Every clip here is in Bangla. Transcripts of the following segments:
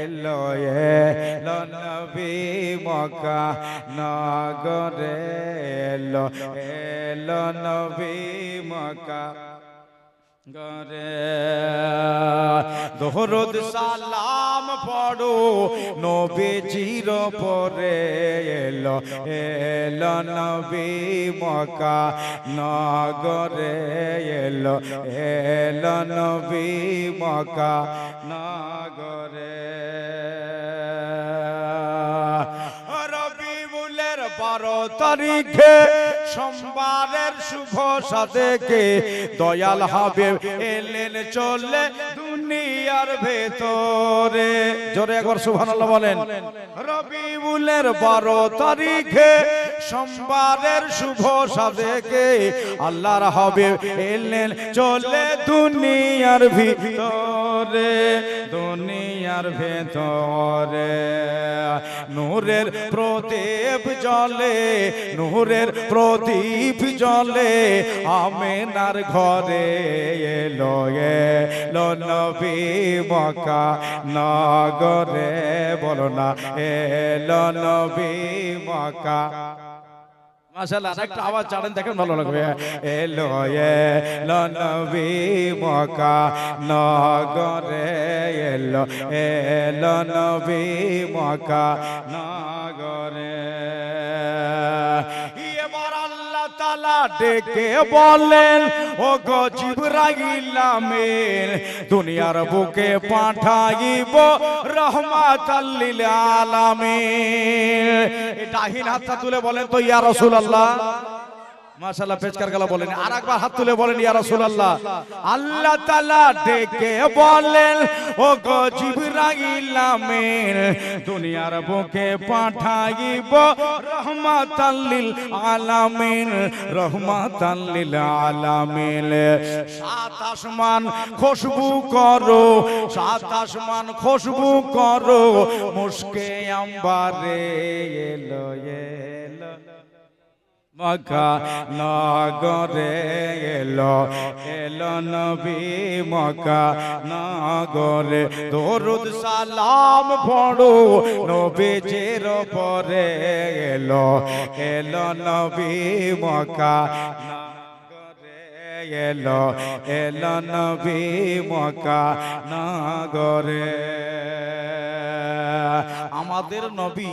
এলো এলো নবী মক্কা নগরে এলো এলো নবী গরে। দোহরদ সালাম পড়ো, নবীজির পরে এলো এলো নবী মক্কা নগরে এলো এলো নবী মক্কা নগরে রবিউলের বারো তারিখে সোমবারের শুভ সাদেকে দয়াল হবে এলেন চলে দুনিয়ার ভেতরে। জোরে একবার সুবহানাল্লাহ বলেন। রবিউলের বারো তারিখে সোমবারের শুভ সাদেকে আল্লাহর হবে এলেন চলে দুনিয়ার ভিতরে। দুনিয়ার ভেতরে। নূরের প্রদীপ জলে নূরের প্রদীপ জলে আমেনার ঘরে এলো এলো নবী মক্কা নগরে। বলো না, এলো নবী মক্কা মাশাআল্লাহ একটা আওয়াজ চাড়েন দেখেন ভালো লাগবে। এলো এলো নবী মক্কা নগরে এলো এলো নবী মক্কা নগরে ডেকে বলেন ও গজিব রাগিলামের দুনিয়ার বুকে পাঠাইব রহমাতাল লিল আলামিন। ডাহিন হাতটা তুলে বলেন তো, ইয়া রাসূলুল্লাহ। মাশাআল্লাহ পেচকার গলা বলেন। আর একবার হাত তুলে বলেন। ইয়া রাসূলুল্লাহ। আল্লাহ তাআলা ডেকে বলেন ও গো জিবরাইল আমিন দুনিয়ার বুকে পাঠাইব রহমাতাল লিল আলামিন রহমাতাল লিল আলামিন। সাত আসমান খুশবু করো সাত আসমান খুশবু করো মুস্কে আম্বারে এলো এলো মক্কা নগরে এলো এলো নবী মক্কা নগরে। দরুদ সালাম পড়ো, নবীজির পরে এলো এলো নবী নগরে এলো এলো নবী মক্কা নগরে। আমাদের নবী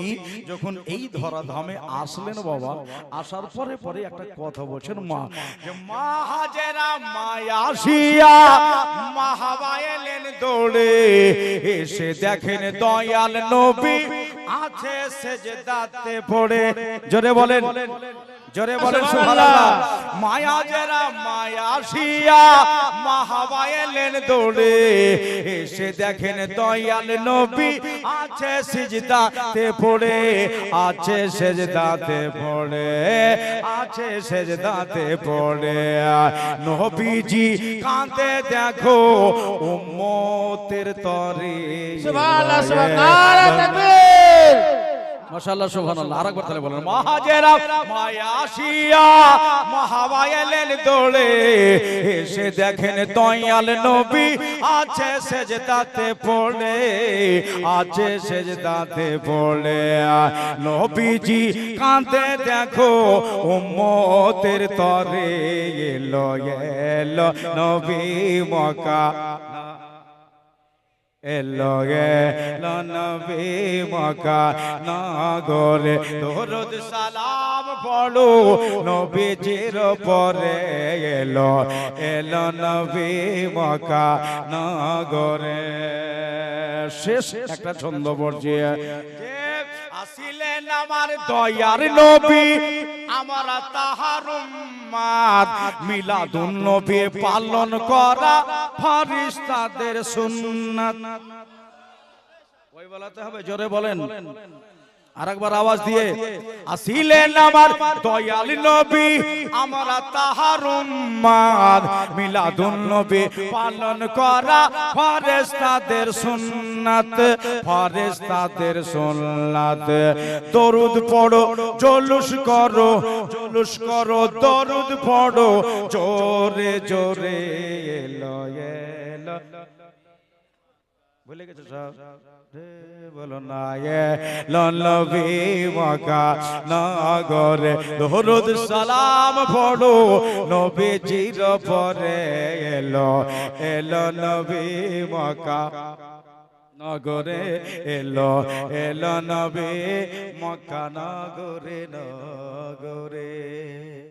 যখন এই ধরাধামে আসলেন বাবা, আসার পরে পরে একটা কথা বলছেন, মা, যে মা হাজেরা মায়াসিয়া মাহাবা এলেন দৌড়ে, এসে দেখেন দয়াল নবী আছে সেজদাতে পড়ে। জোরে বলেন। জোরে বলেন সুবহানাল্লাহ। মায়া জেরা মায়া শিয়া মাহাবা এলেন দৌড়ে এসে দেখেন দয়াল নবী আছে সিজদাতে পড়ে আছে সেজদাতে পড়ে আছে সেজদাতে পড়ে। নবীজি কাঁদে দেখো উম্মতের তরে সুবহানাল্লাহ সুবহানাল্লাহ তাকবীর মাশাআল্লাহ, সুবহানাল্লাহ। আরেকবার তাহলে বলেন মহাজেরা মায়াশিয়া দোলে এসে দেখেন দয়াল নবী আছে সেজদাতে পড়ে, আছে সেজদাতে পড়ে। নবীজি কাঁদে, দেখো উম্মতের তরে এলো এলো নবী মক্কা। এলো এলো নবী মক্কা নগরে দরুদ সালাম পড়ো। নবীজির পরে এলো এলো নবী মক্কা নগরে। শেষ একটা ছন্দ পড়ছে আসিলেন আমার দয়ার নবী, আমার তাহার উম্মাদ মিলাদুন নবী পালন করা ফরিস্তাদের সুন্নাত। ওই বলাতে হবে জোরে বলেন। আরেকবার আওয়াজ দিয়ে, আসিলেন আমার দয়াল নবী, আমরা তাহার উম্মাদ। মিলাদুন নবী পালন করা ফেরেশতাদের সুন্নাত ফেরেশতাদের সুন্নাত। দরুদ পড়ো, জলুস করো জলুস করো, দরুদ পড়ো, জোরে জোরে, এলো এলো। ভুলে গেছো সব? বলো না এ লনবি মকা নগরে দরুদ সালাম পড়ো নবীজির পরে এলো এলো নবী মকা নগরে এলো এলো নবী মক্কা নগরে নগরে।